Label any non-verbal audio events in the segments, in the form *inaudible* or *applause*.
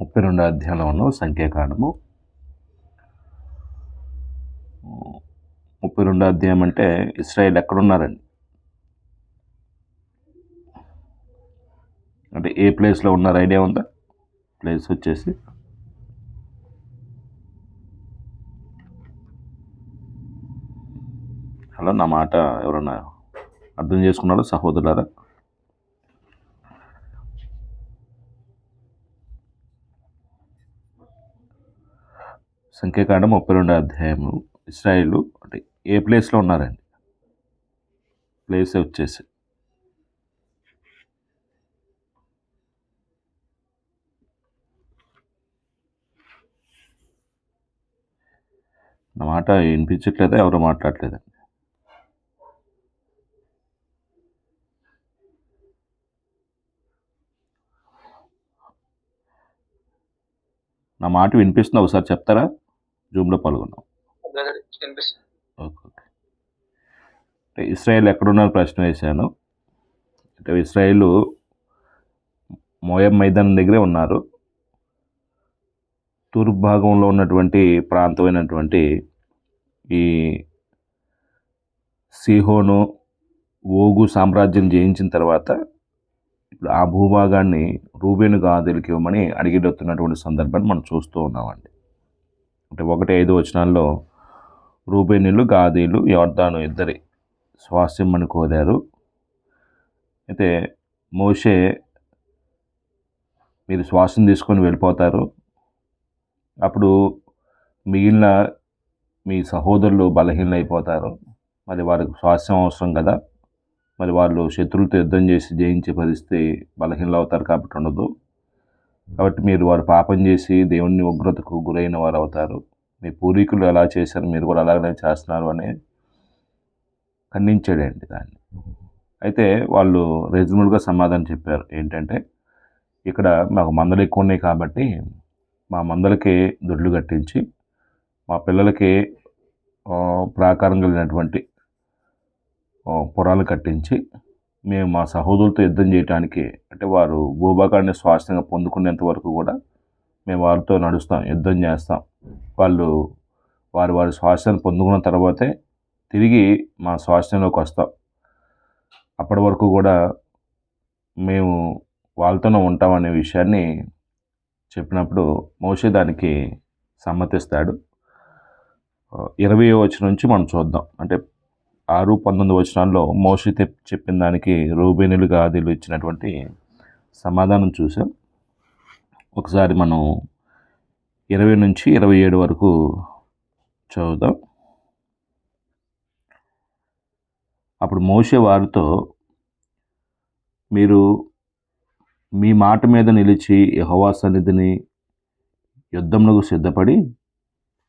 ముప్పై రెండో అధ్యాయంలో సంఖ్యాకాండము. ముప్పై రెండో అధ్యాయం అంటే ఇస్రాయేల్ ఎక్కడున్నారండి? అంటే ఏ ప్లేస్లో ఉన్నారు? ఐడియా ఉందా? ప్లేస్ వచ్చేసి. హలో నా మాట ఎవరన్నా అర్థం చేసుకున్నారో సహోదరులారా? సంఖ్యాకాండం ముప్పై రెండో అధ్యాయము ఇస్రాయిల్ అంటే ఏ ప్లేస్లో ఉన్నారండి? ప్లేస్ వచ్చేసి? నా మాట వినిపించట్లేదా? ఎవరు మాట్లాడలేదండి నా మాట వినిపిస్తుందా? ఒకసారి చెప్తారా? జూమ్లో పాల్గొన్నాం. Okay okay. అంటే ఇస్రాయేల్ ఎక్కడున్నారు ప్రశ్న వేశాను. అంటే ఇస్రాయేల్ మోయబ్ మైదానం దగ్గరే ఉన్నారు. తూర్పు భాగంలో ఉన్నటువంటి ప్రాంతమైనటువంటి ఈ సిహోను ఓగు సామ్రాజ్యం జయించిన తర్వాత ఇప్పుడు ఆ భూభాగాన్ని రూబేను గాదులకి ఇవ్వమని అడిగిడొస్తున్నటువంటి సందర్భాన్ని మనం చూస్తూ ఉన్నామండి. అంటే ఒకటి ఐదు వచనాల్లో రూబేనులు గాదీలు యోర్దాను ఇద్దరి స్వాస్థ్యం అని కోరారు. అయితే మోషే మీరు శ్వాసం తీసుకొని వెళ్ళిపోతారు. అప్పుడు మిగిలిన మీ సహోదరులు బలహీనైపోతారు మరి వారికి స్వాస్థ్యం అవసరం కదా? మరి వాళ్ళు శత్రువులతో యుద్ధం చేసి జయించే పరిస్థితి బలహీనలు అవుతారు కాబట్టి ఉండదు. కాబట్టి మీరు వారు పాపం చేసి దేవుని ఉగ్రతకు గురైన వారు అవుతారు. మీ పూర్వీకులు ఎలా చేశారు మీరు కూడా అలాగనే చేస్తున్నారు అని ఖండించాడండి దాన్ని. అయితే వాళ్ళు రీజనబుల్గా సమాధానం చెప్పారు. ఏంటంటే ఇక్కడ మాకు మందలు ఎక్కువ ఉన్నాయి కాబట్టి మా మందలకే దొడ్లు కట్టించి మా పిల్లలకి ప్రాకారం కలిగినటువంటి పొరాలు కట్టించి మేము మా సహోదరులతో యుద్ధం చేయటానికి అంటే వారు భూభాగాన్ని స్వాస్థ్యంగా పొందుకునేంత వరకు కూడా మేము వారితో నడుస్తాం యుద్ధం చేస్తాం. వాళ్ళు వారు వారి స్వాస్థ్యాన్ని పొందుకున్న తర్వాతే తిరిగి మా స్వాస్థ్యంలోకి వస్తాం. అప్పటి వరకు కూడా మేము వాళ్ళతోనే ఉంటామనే విషయాన్ని చెప్పినప్పుడు మోషే దానికి సమ్మతిస్తాడు. ఇరవై వచ్చిన నుంచి మనం చూద్దాం. అంటే ఆరు పంతొమ్మిది వచనాల్లో మోషి చెప్పిన దానికి రూబేనులు గాదీలు ఇచ్చినటువంటి సమాధానం చూసాం ఒకసారి మనం ఇరవై నుంచి ఇరవై ఏడు వరకు చదువుదాం. అప్పుడు మోషే వారితో మీరు మీ మాట మీద నిలిచి యహోవా సన్నిధిని యుద్ధంలో సిద్ధపడి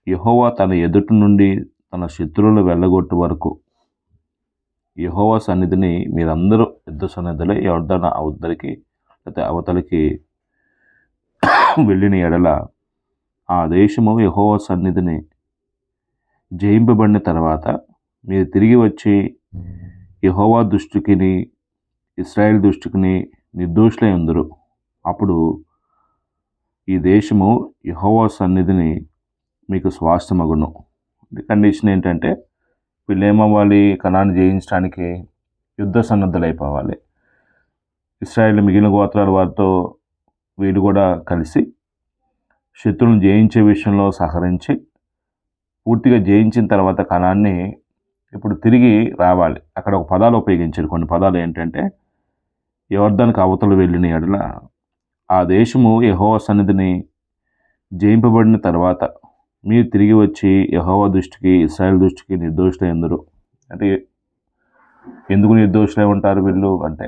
యహోవా తన ఎదుటి నుండి తన శత్రువులు వెళ్ళగొట్టు వరకు యహోవా సన్నిధిని మీరందరూ యుద్ధ సన్నిధిలో ఎవరిదైన అవతలికి లేకపోతే అవతలికి వెళ్ళిన ఎడల ఆ దేశము యహోవా సన్నిధిని జయింపబడిన తర్వాత మీరు తిరిగి వచ్చి యహోవా దృష్టికిని ఇస్రాయెల్ దృష్టికిని నిర్దోషులై ఉందరు. అప్పుడు ఈ దేశము యహోవా సన్నిధిని మీకు స్వాస్థమగును కండిషన్ ఏంటంటే వీళ్ళు ఏమవ్వాలి కణాన్ని జయించడానికి యుద్ధ సన్నద్ధులైపోవాలి. ఇస్రాయేల్ మిగిలిన గోత్రాల వారితో వీళ్ళు కూడా కలిసి శత్రువులను జయించే విషయంలో సహకరించి పూర్తిగా జయించిన తర్వాత కణాన్ని ఇప్పుడు తిరిగి రావాలి. అక్కడ ఒక పదాలు ఉపయోగించారు. కొన్ని పదాలు ఏంటంటే యువర్ధనకు అవతలు వెళ్ళిన ఎడల ఆ దేశము యహోవ సన్నిధిని జయింపబడిన తర్వాత మీరు తిరిగి వచ్చి యహోవా దృష్టికి ఇస్రాయల్ దృష్టికి నిర్దోషులై ఎందురు అంటే ఎందుకు నిర్దోషులై ఉంటారు వీళ్ళు అంటే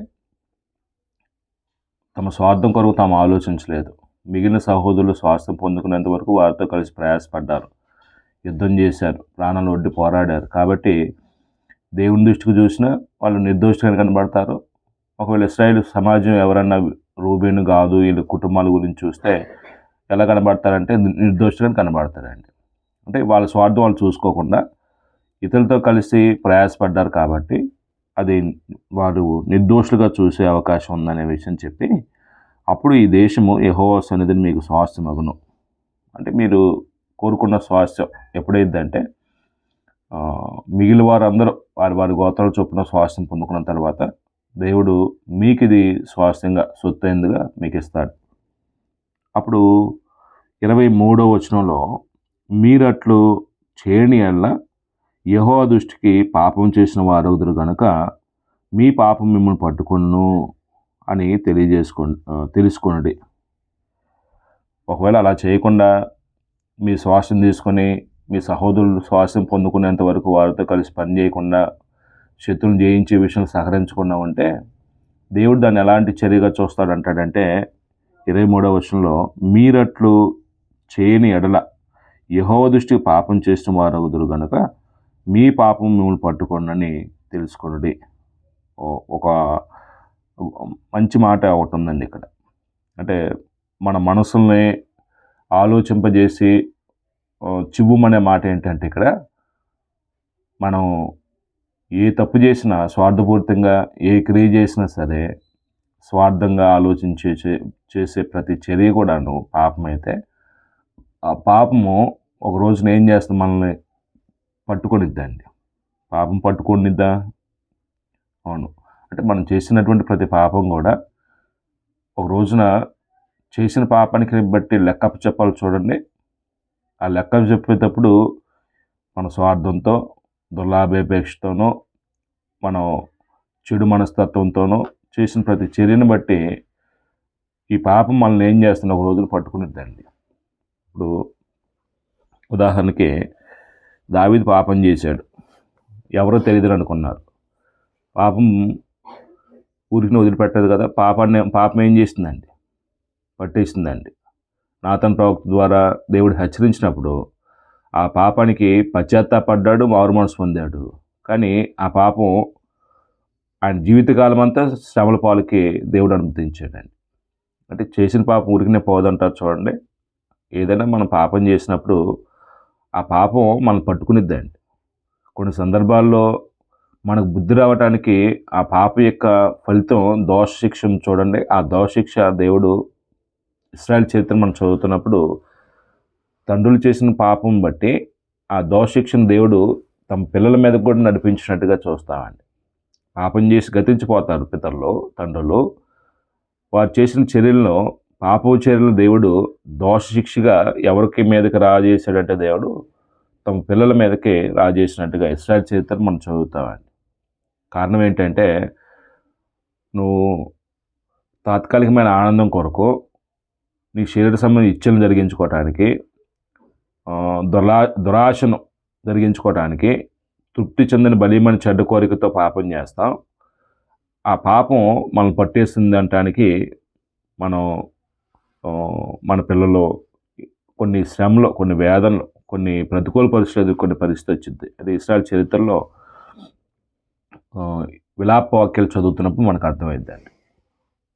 తమ స్వార్థం కొరకు తాము ఆలోచించలేదు. మిగిలిన సహోదరులు స్వాస్థ్యం పొందుకునేంత వరకు వారితో కలిసి ప్రయాసపడ్డారు. యుద్ధం చేశారు ప్రాణాలు ఒడ్డి పోరాడారు. కాబట్టి దేవుని దృష్టికి చూసినా వాళ్ళు నిర్దోషంగా కనబడతారు. ఒకవేళ ఇస్రాయేల్ సమాజం ఎవరన్నా రూబేను కాదు వీళ్ళ కుటుంబాల గురించి చూస్తే ఎలా కనబడతారంటే నిర్దోషంగా కనబడతారండి. అంటే వాళ్ళ స్వార్థం వాళ్ళు చూసుకోకుండా ఇతరులతో కలిసి ప్రయాసపడ్డారు కాబట్టి అది వారు నిర్దోషులుగా చూసే అవకాశం ఉందనే విషయం చెప్పి అప్పుడు ఈ దేశము యహోవా సన్నిధిని మీకు స్వాస్థ్యమగును. అంటే మీరు కోరుకున్న స్వాస్థ్యం ఎప్పుడైందంటే మిగిలిన వారందరూ వారి వారి గోత్రాలు చొప్పున స్వాస్థ్యం పొందుకున్న తర్వాత దేవుడు మీకు ఇది స్వాస్థ్యంగా సొత్తైందిగా మీకు ఇస్తాడు అప్పుడు ఇరవై మూడో వచనంలో మీరట్లు చేయని ఎళ్ళ యహో దృష్టికి పాపం చేసిన వారవుదురు గనుక మీ పాపం మిమ్మల్ని పట్టుకును అని తెలియజేసుకో తెలుసుకోండి ఒకవేళ అలా చేయకుండా మీ శ్వాసం తీసుకొని మీ సహోదరులు శ్వాసం పొందుకునేంత వరకు వారితో కలిసి పని చేయకుండా శత్రువులు జయించే విషయం సహకరించకుండా ఉంటే దేవుడు దాన్ని ఎలాంటి చర్యగా చూస్తాడు అంటాడంటే ఇరవై మూడవ వర్షంలో మీరట్లు చేయని ఎడల యహోవ దృష్టికి పాపం చేసిన వారవుదురు గనుక మీ పాపం మిమ్మల్ని పట్టుకోండి తెలుసుకోండి ఓ- ఒక మంచి మాట ఒకటి ఉందండి ఇక్కడ. అంటే మన మనసుల్ని ఆలోచింపజేసి ఆ, చివ్వుమనే మాట ఏంటంటే ఇక్కడ మనం ఏ తప్పు చేసినా స్వార్థపూరితంగా ఏ క్రియ చేసినా సరే స్వార్థంగా ఆలోచించే చేసే ప్రతి చర్య కూడాను పాపమైతే ఆ పాపము ఒక రోజున ఏం చేస్తుంది? మనల్ని పట్టుకొనిద్దండి. పాపం పట్టుకొనిద్దా? అవును. అంటే మనం చేసినటువంటి ప్రతి పాపం కూడా ఒక రోజున చేసిన పాపానికి బట్టి లెక్క చెప్పాలి చూడండి. ఆ లెక్క చెప్పేటప్పుడు మన స్వార్థంతో దుర్లాభాపేక్షతోనో మనం చెడు మనస్తత్వంతోనో చేసిన ప్రతి చర్యను బట్టి ఈ పాపం మనల్ని ఏం చేస్తుంది? ఒక రోజున పట్టుకునిద్దండి. ఇప్పుడు ఉదాహరణకి దావీదు పాపం చేశాడు. ఎవరో తెలియదు అనుకున్నారు. పాపం ఊరికి వదిలిపెట్టదు కదా పాపాన్ని పాపం ఏం చేసిందండి పట్టేసిందండి నాతన్ ప్రవక్త ద్వారా దేవుడు హెచ్చరించినప్పుడు ఆ పాపానికి పశ్చాత్తాపడ్డాడు మారు మనసు పొందాడు. కానీ ఆ పాపం ఆయన జీవితకాలం అంతా శ్రమల పాలకి దేవుడు అనుమతించాడండి. అంటే చేసిన పాపం ఊరికినే పోదంటారు చూడండి. ఏదైనా మనం పాపం చేసినప్పుడు ఆ పాపం మనం పట్టుకునిద్దండి. కొన్ని సందర్భాల్లో మనకు బుద్ధి రావటానికి ఆ పాప యొక్క ఫలితం దోష శిక్షను చూడండి. ఆ దోష శిక్ష దేవుడు ఇస్రాయల్ చరిత్ర మనం చదువుతున్నప్పుడు తండ్రులు చేసిన పాపం బట్టి ఆ దోష శిక్షను దేవుడు తమ పిల్లల మీద కూడా నడిపించినట్టుగా చూస్తామండి. పాపం చేసి గతించిపోతారు పితరులు తండ్రులు. వారు చేసిన చర్యలను పాప దేవుడు దోష శిక్షగా ఎవరికి మీదకి రాజేశాడంటే దేవుడు తమ పిల్లల మీదకి రాజేసినట్టుగా ఇస్రాయల్ చరిత్ర మనం చదువుతామండి. కారణం ఏంటంటే నువ్వు తాత్కాలికమైన ఆనందం కొరకు నీ శరీర సంబంధ ఇచ్చలను జరిగించుకోవటానికి దురా దురాశను జరిగించుకోవటానికి తృప్తి చెందిన బలీమని చెడ్డ కోరికతో పాపం చేస్తాం. ఆ పాపం మనం పట్టేస్తుంది అనటానికి మనం మన పిల్లలు కొన్ని శ్రమలు కొన్ని వేదనలు కొన్ని ప్రతికూల పరిస్థితులు కొన్ని పరిస్థితి వచ్చింది. అది ఇస్రాయల్ చరిత్రలో విలాప వాక్యాలు చదువుతున్నప్పుడు మనకు అర్థమైందండి.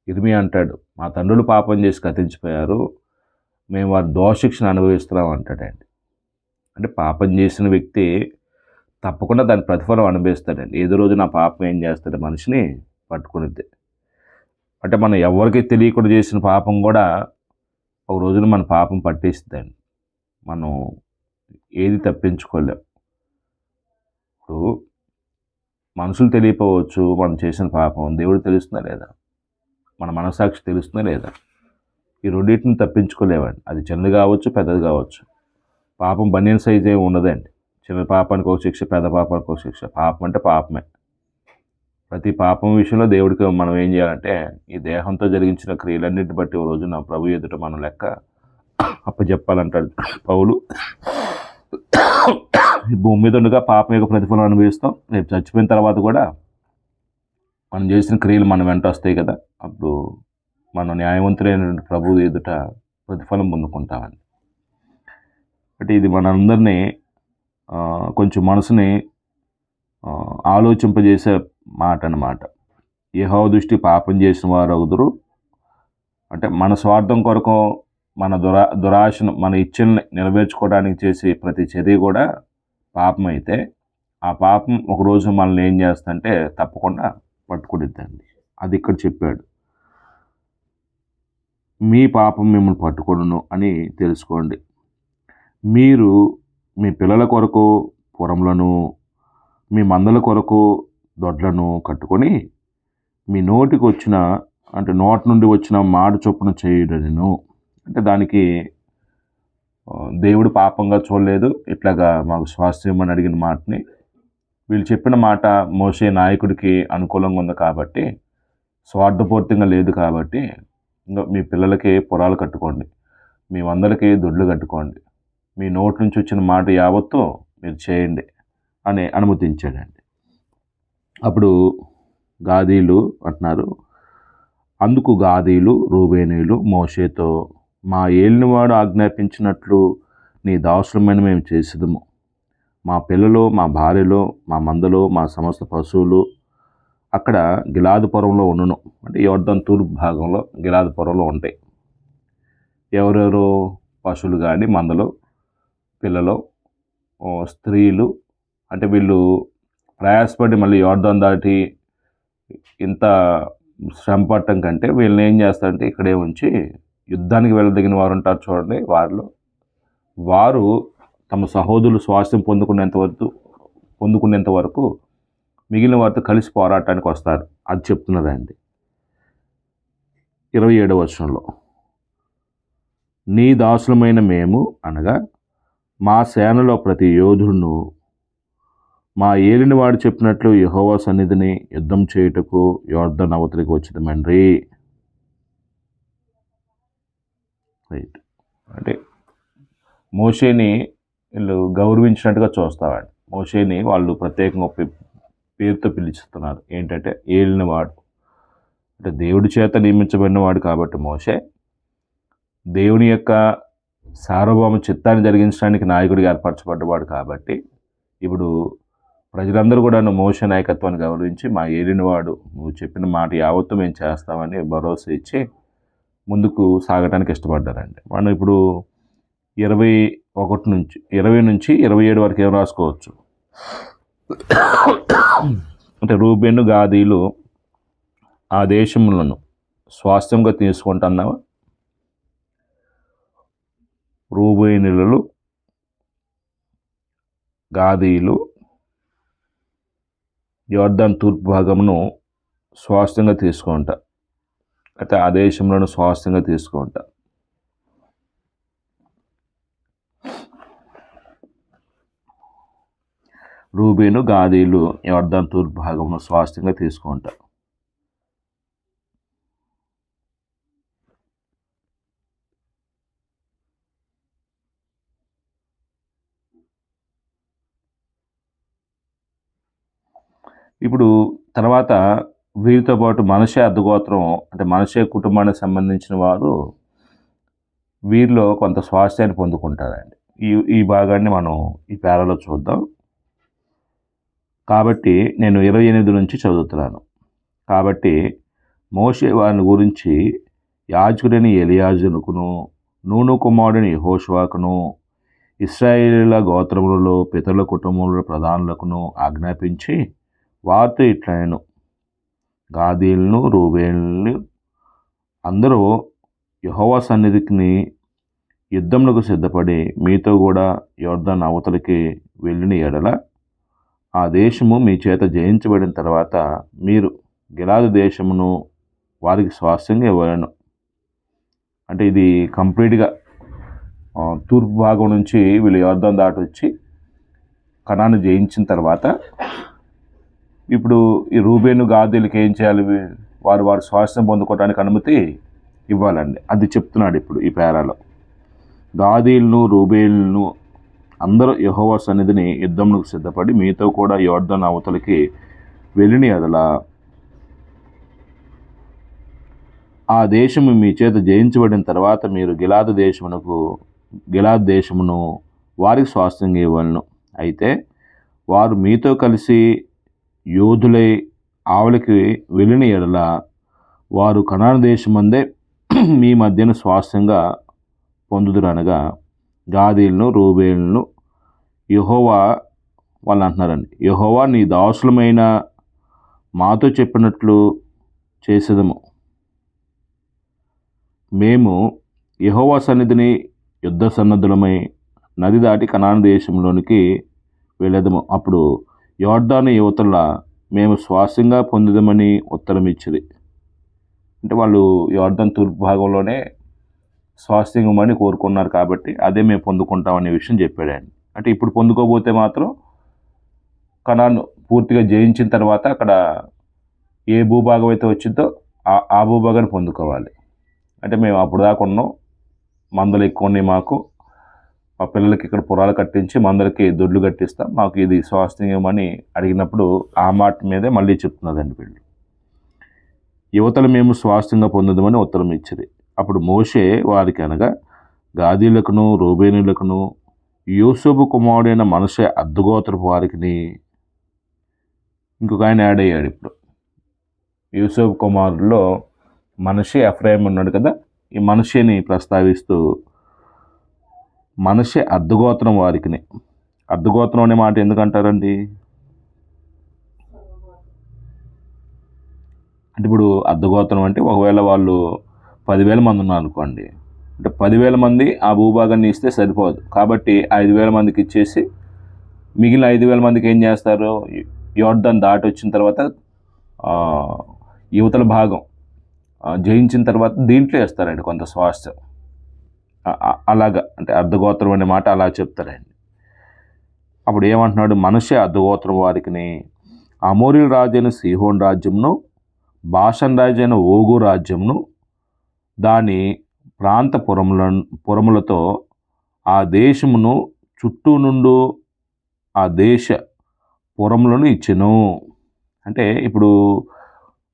ఇర్మి అంటాడు మా తండ్రులు పాపం చేసి కథించిపోయారు మేము వారి దోషిక్షను అనుభవిస్తున్నాం అంటాడండి. అంటే పాపం చేసిన వ్యక్తి తప్పకుండా దాని ప్రతిఫలం అనుభవిస్తాడండి. ఏదో రోజు నా పాపం ఏం చేస్తాడు మనిషిని పట్టుకునిద్ది. అంటే మనం ఎవరికి తెలియకుండా చేసిన పాపం కూడా ఒక రోజున మన పాపం పట్టేస్తుందండి మనం ఏది తప్పించుకోలేం. ఇప్పుడు మనుషులు తెలియపోవచ్చు మనం చేసిన పాపం దేవుడు తెలుస్తుందా లేదా? మన మనసాక్షి తెలుస్తుందా లేదా? ఈ రెండింటిని తప్పించుకోలేవండి అది చిన్నది కావచ్చు పెద్దది కావచ్చు. పాపం బనియన్ సైజ్ ఏమి ఉండదండి. చిన్న పాపానికి ఒక శిక్ష పెద్ద పాపానికి ఒక శిక్ష. పాపం అంటే పాపమే. ప్రతి పాపం విషయంలో దేవుడికి మనం ఏం చేయాలంటే ఈ దేహంతో జరిగించిన క్రియలన్నిటి బట్టి ఓ రోజున ప్రభు ఎదుట మనం లెక్క అప్పచెప్పాలంటాడు పౌలు ఈ భూమి మీద ఉండగా పాపం యొక్క ప్రతిఫలం అనుభవిస్తాం. రేపు చచ్చిపోయిన తర్వాత కూడా మనం చేసిన క్రియలు మన వెంట వస్తాయి కదా. అప్పుడు మనం న్యాయవంతులైనటువంటి ప్రభు ఎదుట ప్రతిఫలం పొందుకుంటామని అంటే ఇది మనందరినీ కొంచెం మనసుని ఆలోచింపజేసే మాట అన్నమాట యహో దృష్టి పాపం చేసిన వారు అవుతురు అంటే మన స్వార్థం కొరకు మన దురా దురాశను మన ఇచ్చల్ని నెరవేర్చుకోవడానికి చేసే ప్రతి చర్య కూడా పాపం అయితే ఆ పాపం ఒకరోజు మనల్ని ఏం చేస్తుందంటే తప్పకుండా పట్టుకునిద్దండి. అది ఇక్కడ చెప్పాడు. మీ పాపం మిమ్మల్ని పట్టుకొనును అని తెలుసుకోండి. మీరు మీ పిల్లల కొరకు పురంలను మీ మందల కొరకు దొడ్లను కట్టుకొని మీ నోటికి వచ్చిన అంటే నోటి నుండి వచ్చిన మాట చొప్పున చేయడను అంటే దానికి దేవుడు పాపంగా చూడలేదు. ఇట్లాగా మాకు స్వాస్థ్యం అని అడిగిన మాటని వీళ్ళు చెప్పిన మాట మోసే నాయకుడికి అనుకూలంగా ఉంది కాబట్టి స్వార్థపూర్తిగా లేదు కాబట్టి ఇంకా మీ పిల్లలకి పొరాలు కట్టుకోండి. మీ వందలకి దొడ్లు కట్టుకోండి. మీ నోటి నుంచి వచ్చిన మాట యావత్తు మీరు చేయండి అని అనుమతించాడండి. అప్పుడు గాదీలు అంటున్నారు. అందుకు గాదీలు రూబేనీలు మోషేతో మా ఏలినవాడు ఆజ్ఞాపించినట్లు నీ దాసులమైన మేము చేసేదము. మా పిల్లలు మా భార్యలు మా మందలు మా సమస్త పశువులు అక్కడ గిలాదుపురంలో ఉండును. అంటే యోర్ధన్ తూర్పు భాగంలో గిలాదుపురంలో ఉంటాయి. ఎవరెవరు? పశువులు కానీ మందలు పిల్లలు స్త్రీలు అంటే వీళ్ళు ప్రయాసపడి మళ్ళీ యోర్ధం దాటి ఇంత శ్రమ పట్టడం కంటే వీళ్ళని ఏం చేస్తారంటే ఇక్కడే ఉంచి యుద్ధానికి వెళ్ళదగిన వారు ఉంటారు చూడండి వారిలో. వారు తమ సహోదరులు స్వాస్థ్యం పొందుకునేంత వరకు పొందుకునేంత వరకు మిగిలిన వారితో కలిసి పోరాటానికి వస్తారు. అది చెప్తున్నదండి. ఇరవై ఏడవ వర్షంలో నీ దాసులమైన మేము అనగా మా సేనలో ప్రతి యోధుడును మా ఏలినవాడు చెప్పినట్లు యహోవా సన్నిధిని యుద్ధం చేయుటకు యోర్ధన్ అవతలికి వచ్చిందమండ్రి రైట్ అంటే మోషేని వీళ్ళు గౌరవించినట్టుగా చూస్తామండి మోషేని వాళ్ళు ప్రత్యేకంగా పేరుతో పిలుస్తున్నారు ఏంటంటే ఏలినవాడు. అంటే దేవుడి చేత నియమించబడినవాడు కాబట్టి మోషే దేవుని యొక్క సార్వభౌమ చిత్తాన్ని జరిగించడానికి నాయకుడిగా ఏర్పరచబడ్డవాడు కాబట్టి ఇప్పుడు ప్రజలందరూ కూడా నువ్వు మోస నాయకత్వాన్ని గౌరవించి మా ఏలినవాడు నువ్వు చెప్పిన మాట యావత్తు మేము చేస్తామని భరోసా ఇచ్చి ముందుకు సాగటానికి ఇష్టపడ్డారండి. మనం ఇప్పుడు ఇరవై ఒకటి నుంచి ఇరవై నుంచి ఇరవై ఏడు వరకు ఏం రాసుకోవచ్చు? అంటే రూబేను గాదీలు ఆ దేశములను స్వాస్థ్యంగా తీసుకుంటున్నావా? రూబేనులు గాదీలు యోర్దాన్ తూర్పు భాగమును స్వాస్థ్యంగా తీసుకుంటా. అయితే ఆ దేశంలోను స్వాస్థ్యంగా తీసుకుంటా. రూబీను గాదీలు యోర్దాన్ తూర్పు భాగమును స్వాస్థ్యంగా తీసుకుంటా. ఇప్పుడు తర్వాత వీరితో పాటు మనషే అర్ధగోత్రం అంటే మనషే కుటుంబానికి సంబంధించిన వారు వీరిలో కొంత స్వాస్థ్యాన్ని పొందుకుంటారండి. ఈ ఈ భాగాన్ని మనం ఈ పేరాలో చూద్దాం. కాబట్టి నేను ఇరవై ఎనిమిది నుంచి చదువుతున్నాను. కాబట్టి మోషే వారిని గురించి యాజకుడని ఎలియాజునుకును నూను కుమారుడిని హోష్వాకును ఇస్రాయేలీల గోత్రములలో పితరుల కుటుంబంలో ప్రధానులకును ఆజ్ఞాపించి వారితో ఇట్లనెను. గాదీలను రూబేలను అందరూ యెహోవా సన్నిధికి యుద్ధములకు సిద్ధపడి మీతో కూడా యోర్ధన్ అవతలికి వెళ్ళిన ఎడల ఆ దేశము మీ చేత జయించబడిన తర్వాత మీరు గిలాదు దేశమును వారికి స్వాస్థ్యంగా ఇవ్వలేను. అంటే ఇది కంప్లీట్గా తూర్పు భాగం నుంచి వీళ్ళు యోర్ధం దాటి వచ్చి కణాన్ని జయించిన తర్వాత ఇప్పుడు ఈ రూబేను గాదీలకి ఏం చేయాలి? వారు వారు స్వాస్థ్యం పొందుకోవడానికి అనుమతి ఇవ్వాలండి. అది చెప్తున్నాడు ఇప్పుడు ఈ పేరాలో. గాదీలను రూబేలను అందరూ యెహోవా సన్నిధిని యుద్ధములకు సిద్ధపడి మీతో కూడా యోర్ధన్ అవతలకి వెళ్ళిన ఎడల ఆ దేశము మీ చేత జయించబడిన తర్వాత మీరు గిలాదు దేశమునకు గిలాద్ దేశమును వారికి స్వాస్థ్యంగా ఇవ్వలను. అయితే వారు మీతో కలిసి యోధులై ఆవులకి వెళ్ళిన ఎడల వారు కనాన దేశమందే *clears throat* మీ మధ్యన స్వాస్థ్యంగా పొందుదురనగా గాదీలను రూబేలను యహోవా వాళ్ళు అంటున్నారండి. యహోవా నీ దాసులమైన మాతో చెప్పినట్లు చేసేదము. మేము యహోవా సన్నిధిని యుద్ధ సన్నద్ధులమై నది దాటి కనాన దేశంలోనికి వెళ్ళేదము. అప్పుడు యోర్ధాను యువతల మేము స్వాస్యంగా పొందుదామని ఉత్తరం ఇచ్చిరి అంటే వాళ్ళు యోర్ధన్ తూర్పు భాగంలోనే స్వాస్థ్యంగమని కోరుకున్నారు కాబట్టి అదే మేము పొందుకుంటామనే విషయం చెప్పాడు ఆయన అంటే ఇప్పుడు పొందుకోబోతే మాత్రం కణాను పూర్తిగా జయించిన తర్వాత అక్కడ ఏ భూభాగం అయితే వచ్చిందో ఆ ఆ భూభాగాన్ని పొందుకోవాలి. అంటే మేము అప్పుడు దాకా ఉన్నాం. మందలు ఎక్కువ ఉన్నాయి మాకు. మా పిల్లలకి ఇక్కడ పురాలు కట్టించి మందలకి దొడ్లు కట్టిస్తాం మాకు ఇది స్వాస్థ్యమని అడిగినప్పుడు ఆ మాట మీదే మళ్ళీ చెప్తున్నదండి వీళ్ళు. యువతలు మేము స్వాస్థ్యంగా పొందుదామని ఉత్తరం ఇచ్చింది అప్పుడు మోషే వారికి అనగా గాదీలకును రూబేనులకును యూసుఫ్ కుమారుడైన మనసే అద్దుగోత్రపు వారికి ఇంకొక ఆయన యాడ్ అయ్యాడు ఇప్పుడు. యూసుఫ్ కుమారులో మనిషి అఫ్రాయం ఉన్నాడు కదా ఈ మనిషిని ప్రస్తావిస్తూ మనిషి అర్ధగోత్రం వారికిని. అర్ధగోత్రం అనే మాట ఎందుకంటారండి? అంటే ఇప్పుడు అర్ధగోత్రం అంటే ఒకవేళ వాళ్ళు పదివేల మంది ఉన్నారు అనుకోండి అంటే పదివేల మంది ఆ భూభాగాన్ని ఇస్తే సరిపోదు. కాబట్టి ఐదు వేల మందికి ఇచ్చేసి మిగిలిన ఐదు వేల మందికి ఏం చేస్తారు? యోర్ధన్ దాటి వచ్చిన తర్వాత యువతల భాగం జయించిన తర్వాత దీంట్లో వేస్తారండి కొంత స్వాస్థ్యం. అలాగా అంటే అర్ధగోత్రం అనే మాట అలా చెప్తారండి. అప్పుడు ఏమంటున్నాడు మనిషి అర్ధగోత్రం వారికి అమోరిల్ రాజైన సిహోన్ రాజ్యంను భాషన్ రాజైన ఓగు రాజ్యంను దాని ప్రాంత పురముల పురములతో ఆ దేశమును చుట్టూ నుండు ఆ దేశ పురములను ఇచ్చెను. అంటే ఇప్పుడు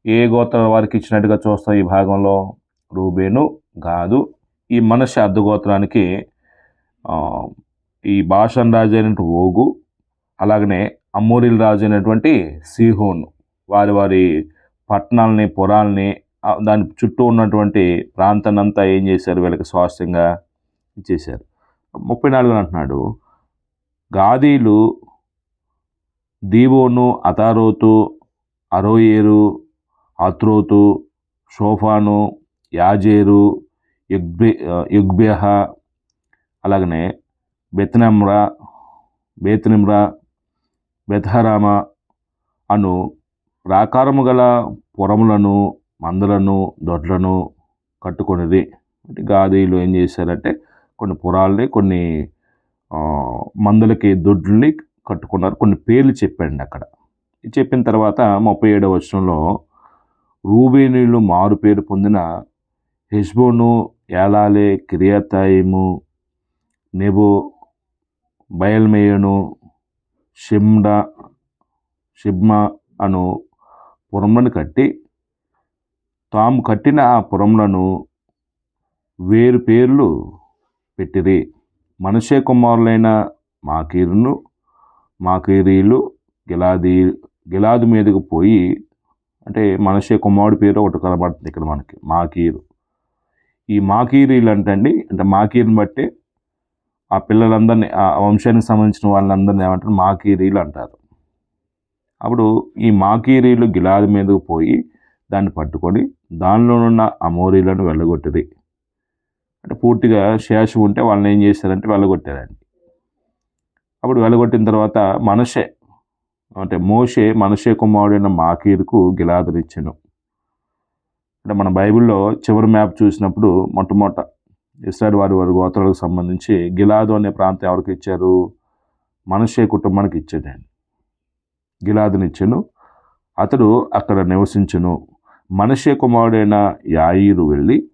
ఏ గోత్రం వారికి ఇచ్చినట్టుగా చూస్తాం ఈ భాగంలో రూబేను గాదు ఈ మనష అర్ధగోత్రానికి ఈ భాషన్ రాజు అయినటువంటి ఓగు అలాగనే అమ్మోరిల్ రాజు అయినటువంటి సిహోన్ వారి వారి పట్టణాలని పురాల్ని దాని చుట్టూ ఉన్నటువంటి ప్రాంతాన్ని అంతా ఏం చేశారు? వీళ్ళకి స్వాస్థ్యంగా ఇచ్చేశారు. ముప్పై నాలుగు అంటున్నాడు గాదీలు దీవోను అతారోతు అరోయేరు అత్రోతు షోఫాను యాజేరు యుగ్బె యుగ్బెహ అలాగనే బెత్నమ్రా బేత్నిమ్రా బెత్హరామ అను ప్రాకారము గల పొరములను మందలను దొడ్లను కట్టుకొనిది. అంటే గాదీలు ఏం చేశారంటే కొన్ని పొరాలని కొన్ని మందులకి దొడ్లని కట్టుకున్నారు. కొన్ని పేర్లు చెప్పండి అక్కడ. ఇది చెప్పిన తర్వాత ముప్పై ఏడవ వర్షంలో రూబేనీలు మారు పేరు పొందిన హెస్బోను యాలాలే కిరియాతాయిము నెబో బయల్మేయను షిమ్డా షిబ్మా అను పురములను కట్టి తాము కట్టిన ఆ పురములను వేరు పేర్లు పెట్టిరి. మనషే కుమారులైన మాకీరును మాకీరీలు గిలాదీ గిలాదు మీదకు పోయి అంటే మనషే కుమారుడి పేరు ఒకటి కనబడుతుంది ఇక్కడ మనకి మాకీరు. ఈ మాకీరీలు అంటండి అంటే మాకీరుని బట్టి ఆ పిల్లలందరినీ ఆ వంశానికి సంబంధించిన వాళ్ళందరినీ ఏమంటారు? మాకీరీలు అంటారు. అప్పుడు ఈ మాకీరీలు గిలాది మీదకు పోయి దాన్ని పట్టుకొని దానిలోనున్న అమోరీలను వెళ్ళగొట్టిరి. అంటే పూర్తిగా శేషం ఉంటే వాళ్ళని ఏం చేశారంటే వెళ్ళగొట్టారండి. అప్పుడు వెళ్ళగొట్టిన తర్వాత మనషే అంటే మోషే మనషే కుమారుడైన మాకీరుకు గిలాదనిచ్చాను. అంటే మన బైబిల్లో చివరి మ్యాప్ చూసినప్పుడు మొట్టమొదట ఇస్రాయల్ వారి వారి గోత్రాలకు సంబంధించి గిలాదు అనే ప్రాంతం ఎవరికి ఇచ్చారు? మనషే కుటుంబానికి ఇచ్చాడండి గిలాదునిచ్చెను అతడు అక్కడ నివసించను. మనషే కుమారుడైన యాయిరు వెళ్ళి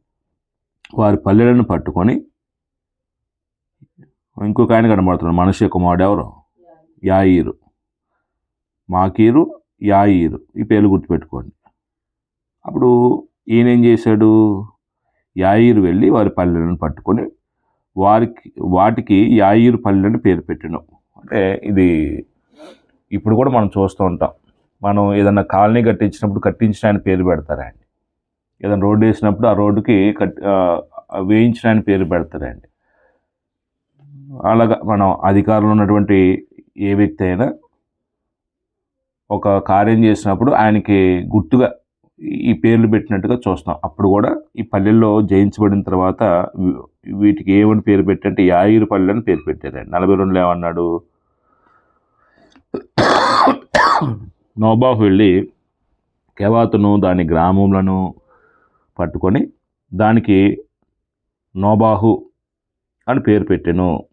వారి పల్లెలను పట్టుకొని ఇంకొక ఆయన కనబడుతున్నాడు. మనషే కుమారుడు ఎవరు? యాయిరు. మాకీరు యాయిరు. ఈ పేర్లు గుర్తుపెట్టుకోండి. అప్పుడు ఈయనేం చేశాడు? యాయిరు వెళ్ళి వారి పల్లెలను పట్టుకొని వారికి వాటికి యాయిరు పల్లెలను పేరు పెట్టాను. అంటే ఇది ఇప్పుడు కూడా మనం చూస్తూ ఉంటాం. మనం ఏదన్నా కాలనీ కట్టించినప్పుడు కట్టించిన ఆయన పేరు పెడతారండి ఏదైనా రోడ్డు వేసినప్పుడు ఆ రోడ్డుకి కట్ ఆ, వేయించిన ఆయన పేరు పెడతారండి అలాగా మనం అధికారంలో ఉన్నటువంటి ఏ వ్యక్తి అయినా ఒక కార్యం చేసినప్పుడు ఆయనకి గుర్తుగా ఈ పేర్లు పెట్టినట్టుగా చూస్తాం. అప్పుడు కూడా ఈ పల్లెల్లో జయించబడిన తర్వాత వీటికి ఏమని పేరు పెట్టంటే యాయిరు పల్లె అని పేరు పెట్టారండి నలభై రెండులో ఏమన్నాడు? నోబాహు వెళ్ళి కెవాతును దాని గ్రామములను పట్టుకొని దానికి నోబాహు అని పేరు పెట్టాను.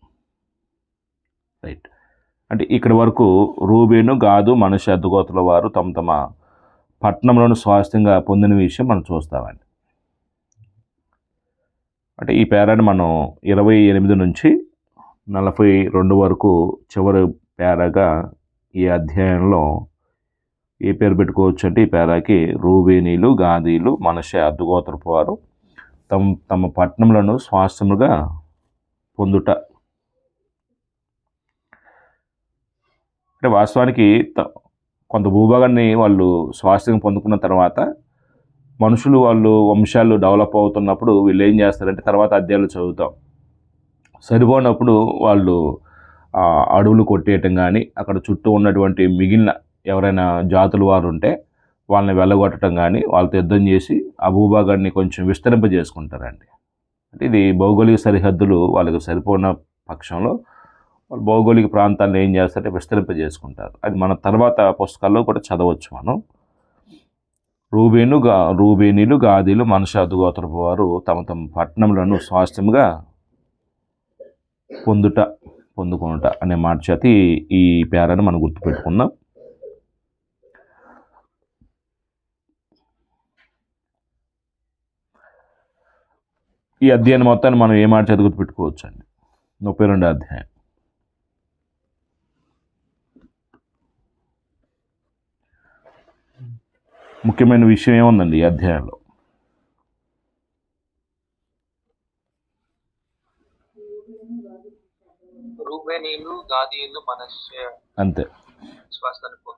రైట్. అంటే ఇక్కడి వరకు రూబేను గాదు మనుష్య అద్దుగోతుల వారు తమ తమ పట్టణంలోని స్వాస్థ్యంగా పొందిన విషయం మనం చూస్తామండి. అంటే ఈ పేరాని మనం ఇరవై ఎనిమిది నుంచి నలభై రెండు వరకు చివరి పేరాగా ఈ అధ్యాయంలో ఏ పేరు పెట్టుకోవచ్చు అంటే ఈ పేరాకి రూబేనీలు గాదీలు మనషే అర్ధగోత్రపు వారు తమ తమ పట్టణంలను స్వాస్థ్యముగా పొందుట. అంటే వాస్తవానికి త- కొంత భూభాగాన్ని వాళ్ళు స్వాస్థ్యం పొందుకున్న తర్వాత మనుషులు వాళ్ళు వంశాలు డెవలప్ అవుతున్నప్పుడు వీళ్ళు ఏం చేస్తారంటే తర్వాత అధ్యాయులు చదువుతాం. సరిపోనప్పుడు వాళ్ళు అడవులు కొట్టేయటం కానీ అక్కడ చుట్టూ ఉన్నటువంటి మిగిలిన ఎవరైనా జాతులు వారు ఉంటే వాళ్ళని వెళ్ళగొట్టడం కానీ వాళ్ళతో యుద్ధం చేసి ఆ భూభాగాన్ని కొంచెం విస్తరింపజేసుకుంటారండి. అంటే ఇది భౌగోళిక సరిహద్దులు వాళ్ళకి సరిపోయిన పక్షంలో వాళ్ళు భౌగోళిక ప్రాంతాలను ఏం చేస్తారంటే విస్తరింపజేసుకుంటారు. అది మన తర్వాత పుస్తకాల్లో కూడా చదవచ్చు మనం. రూబేను గా రూబేనీలు గాదీలు మనుష వారు తమ తమ పట్టణములను స్వాస్థ్యముగా పొందుట పొందుకొనుట అనే మాట చేత ఈ- పేరాన్ని మనం గుర్తుపెట్టుకుందాం. ఈ అధ్యయనం మొత్తాన్ని మనం ఏ మాట చేత గుర్తుపెట్టుకోవచ్చు అండి ముప్పై రెండో అధ్యాయం. ముఖ్యమైన విషయం ఏముందండి ఈ అధ్యాయంలో. అంతే.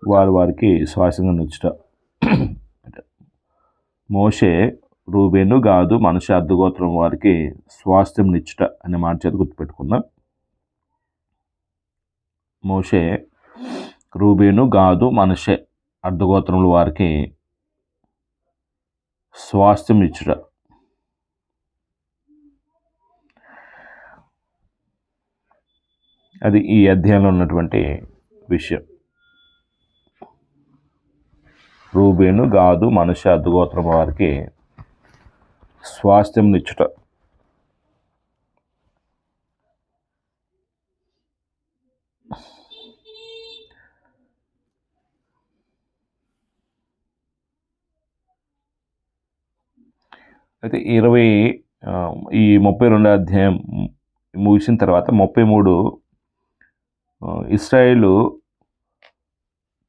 వారు వారికి శ్వాసంగా నచ్చుట మోషే రూబేను గాదు మనుష అర్ధగోత్రం వారికి స్వాస్థ్యం నిచ్చుట అనే మాట చేత గుర్తుపెట్టుకుందాం. మోషే రూబేను గాదు మనుషే అర్ధగోత్రముల వారికి స్వాస్థ్యం ఇచ్చుట. అది ఈ అధ్యాయంలో ఉన్నటువంటి విషయం. రూబేను గాదు మనుష్య అద్దుగోత్రం వారికి స్వాస్థ్యం నిచ్చుట అయితే ఇరవై ఈ ముప్పై రెండో అధ్యాయం ముగిసిన తర్వాత ముప్పై మూడు ఇస్రాయేలు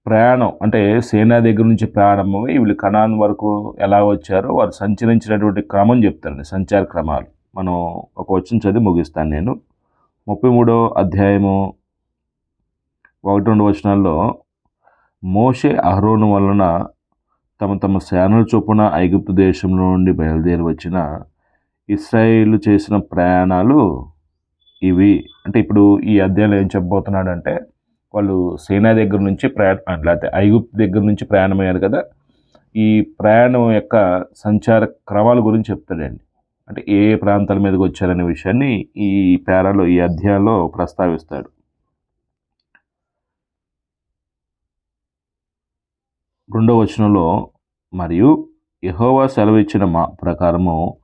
ప్రయాణం అంటే సేనా దగ్గర నుంచి ప్రారంభమై వీళ్ళు కణాన్ వరకు ఎలా వచ్చారో వారు సంచరించినటువంటి క్రమం చెప్తారండి సంచార క్రమాలు. మనం ఒక వచ్చిన చదివి ముగిస్తాను నేను. ముప్పై మూడో అధ్యాయము ఒకటి రెండు వచనాల్లో మోషే అహరోను వలన తమ తమ సేనల చొప్పున ఐగుప్తు దేశంలో నుండి బయలుదేరి వచ్చిన ఇస్రాయేలు చేసిన ప్రయాణాలు ఇవి. అంటే ఇప్పుడు ఈ అధ్యాయంలో ఏం చెప్పబోతున్నాడంటే వాళ్ళు సేనా దగ్గర నుంచి ప్రయాణం లేకపోతే ఐగుప్తు దగ్గర నుంచి ప్రయాణమయ్యారు కదా. ఈ ప్రయాణం యొక్క సంచార క్రమాల గురించి చెప్తాడండి. అంటే ఏ ఏ ప్రాంతాల మీదకి వచ్చారనే విషయాన్ని ఈ పేరాలో ఈ అధ్యాయంలో ప్రస్తావిస్తాడు. రెండో వచనంలో మరియు సెలవు సెలవిచ్చిన మా ప్రకారము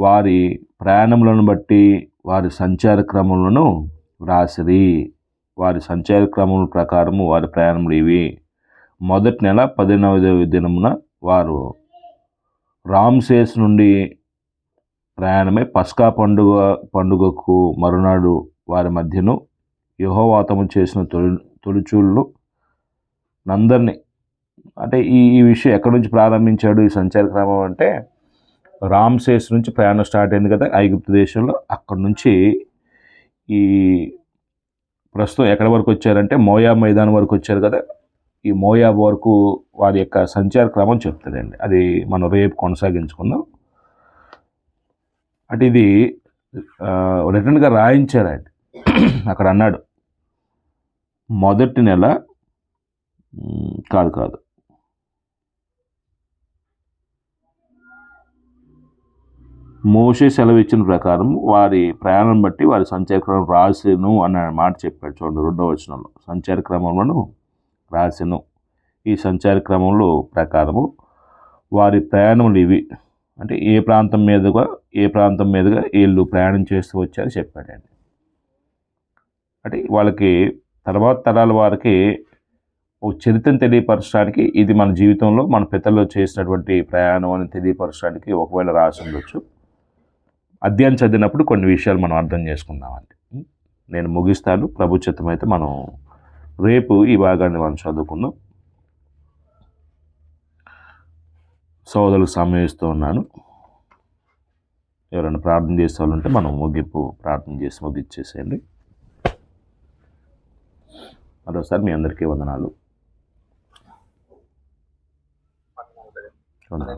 వారి ప్రయాణములను బట్టి వారి సంచార క్రమములను వ్రాసిరి. వారి సంచార క్రమముల ప్రకారము వారి ప్రయాణములు ఇవి. మొదటి నెల పదిహేనవ దినమున వారు రామ్సేస్ నుండి ప్రయాణమై పస్కా పండుగ పండుగకు మరునాడు వారి మధ్యను యహోవాతము చేసిన తొలి తొలిచూళ్ళు నందరినీ అంటే ఈ ఈ విషయం ఎక్కడి నుంచి ప్రారంభించాడు ఈ సంచార క్రమం అంటే రామ్సేస్ నుంచి ప్రయాణం స్టార్ట్ అయింది కదా ఐగుప్తు దేశంలో. అక్కడి నుంచి ఈ ప్రస్తుతం ఎక్కడి వరకు వచ్చారంటే మోయా మైదానం వరకు వచ్చారు కదా. ఈ మోయాబ్ వరకు వారి యొక్క సంచార క్రమం చెప్తుందండి అది మనం రేపు కొనసాగించుకుందాం. అంటే ఇది రిటర్న్గా రాయించారండి. అక్కడ అన్నాడు మొదటి నెల కాదు కాదు మోసే సెలవు ఇచ్చిన ప్రకారం వారి ప్రయాణం బట్టి వారి సంచార క్రమం రాసెను అన్న మాట చెప్పాడు చూడండి రెండవ వచనంలో. సంచార క్రమంలో రాసెను ఈ సంచార క్రమంలో ప్రకారము వారి ప్రయాణములు ఇవి. అంటే ఏ ప్రాంతం మీదుగా ఏ ప్రాంతం మీదుగా వీళ్ళు ప్రయాణం చేస్తూ వచ్చారని చెప్పాడండి అంటే వాళ్ళకి తర్వాత తరాల వారికి ఒక చరిత్రను తెలియపరచడానికి ఇది మన జీవితంలో మన పితల్లో చేసినటువంటి ప్రయాణం అని తెలియపరచడానికి ఒకవేళ రాసి ఉండొచ్చు. అధ్యాయం చదివినప్పుడు కొన్ని విషయాలు మనం అర్థం చేసుకుందామండి. నేను ముగిస్తాను. ప్రభుత్వం అయితే మనం రేపు ఈ భాగాన్ని మనం చదువుకుందాం. సోదరులకు సమయిస్తూ ఉన్నాను. ఎవరైనా ప్రార్థన చేసే వాళ్ళు ఉంటే మనం ముగింపు ప్రార్థన చేసి ముగించేసేయండి. మరోసారి మీ అందరికీ వందనాలు. మన